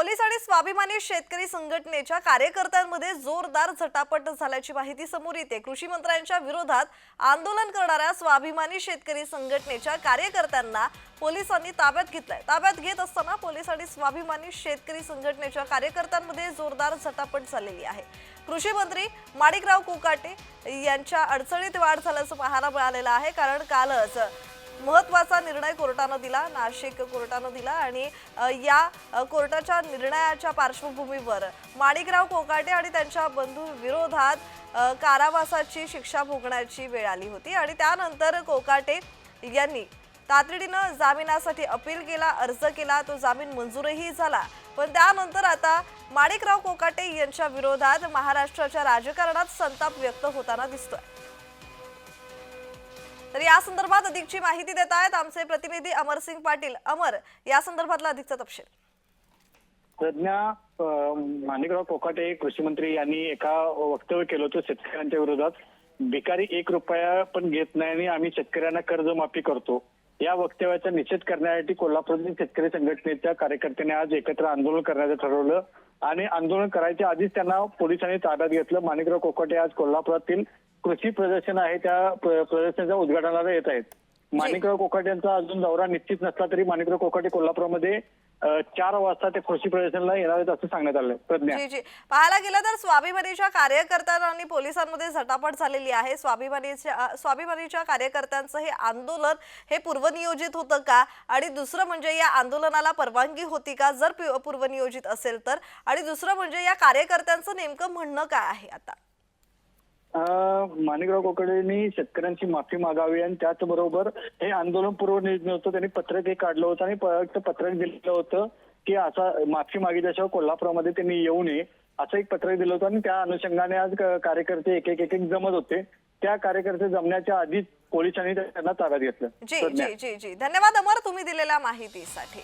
Police आणि स्वाभिमानी शेतकरी संघटनेच्या कार्यकर्त्यांमध्ये जोरदार झटापट झाल्याची माहिती समोर येते. कृषी मंत्र्यांच्या विरोधात आंदोलन करणाऱ्या स्वाभिमानी शेतकरी संघटनेच्या कार्यकर्त्यांना पोलिसांनी ताब्यात घेतलंय. ताब्यात घेत असताना पोलीस आणि स्वाभिमानी शेतकरी संघटनेच्या कार्यकर्त्यांमध्ये जोरदार झटापट झालेली आहे. कृषी मंत्री माणिकराव कोकाटे यांच्या अडचणीत वाढ झाल्याचं पाहायला मिळालेलं आहे. कारण कालच महत्त्वाचा निर्णय कोर्टानं दिला नाशिक कोर्टानं दिला आणि या कोर्टाच्या निर्णयाच्या पार्श्वभूमीवर माणिकराव कोकाटे आणि त्यांच्या बंधू विरोधात कारावासाची शिक्षा भोगण्याची वेळ आली होती आणि त्यानंतर कोकाटे यांनी तातडीनं जामिनासाठी अपील केला अर्ज केला तो जामीन मंजूरही झाला. पण त्यानंतर आता माणिकराव कोकाटे यांच्या विरोधात महाराष्ट्राच्या राजकारणात संताप व्यक्त होताना दिसतोय. तर या संदर्भात अधिकची माहिती देत आहेत आमचे प्रतिनिधी अमरसिंग पाटील. अमर या संदर्भातला अधिकचा तपशील. प्रज्ञा माणिकराव कोकाटे कृषी मंत्री यांनी एका वक्तव्य केलं होतं शेतकऱ्यांच्या विरोधात. भिकारी एक रुपया पण घेत नाही आणि आम्ही शेतकऱ्यांना कर्जमाफी करतो. या वक्तव्याचा निषेध करण्यासाठी कोल्हापूरतील शेतकरी संघटनेच्या कार्यकर्त्यांनी आज एकत्र आंदोलन करण्याचं ठरवलं. आणि आंदोलन करायच्या आधीच त्यांना पोलिसांनी ताब्यात घेतलं. माणिकराव कोकाटे आज कोल्हापुरातील कृषी प्रदर्शन आहे. त्या प्र- प्रदर्शनाच्या उद्घाटनाला येत आहेत. माणिकराव कोकाटे यांचा अजून दौरा निश्चित नसला तरी माणिकराव कोकाटे कोल्हापूरमध्ये चार वाजता ते कृषी प्रदर्शनला येणार आहेत असं सांगण्यात आलं प्रज्ञा. जी जी. पाहायला गेलं तर स्वाभिमानीच्या कार्यकर्त्यांनी आणि पोलिसांमध्ये झटापट झालेली आहे. स्वाभिमानीच्या स्वाभिमानीच्या कार्यकर्त्यांचं हे आंदोलन हे पूर्वनियोजित होतं का? आणि दुसरं म्हणजे या आंदोलनाला परवानगी होती का? जर पूर्वनियोजित असेल तर. आणि दुसरं म्हणजे या कार्यकर्त्यांचं नेमकं म्हणणं काय आहे आता? माणिकराव कोकाटेंनी शेतकऱ्यांची माफी मागावी आणि त्याचबरोबर हे आंदोलन पूर्वनियोजित नव्हतं त्यांनी पत्रक एक काढलं होतं आणि फक्त पत्रक दिलं होतं की असा माफी मागितल्याशिवाय कोल्हापुरामध्ये त्यांनी येऊ नये असं एक पत्रक दिलं होतं. आणि त्या अनुषंगाने आज कार्यकर्ते एक एक एक एक जमत होते. त्या कार्यकर्ते जमण्याच्या आधीच पोलिसांनी त्यांना ताब्यात घेतलं. जी. जी जी जी. धन्यवाद अमर तुम्ही दिलेल्या माहितीसाठी.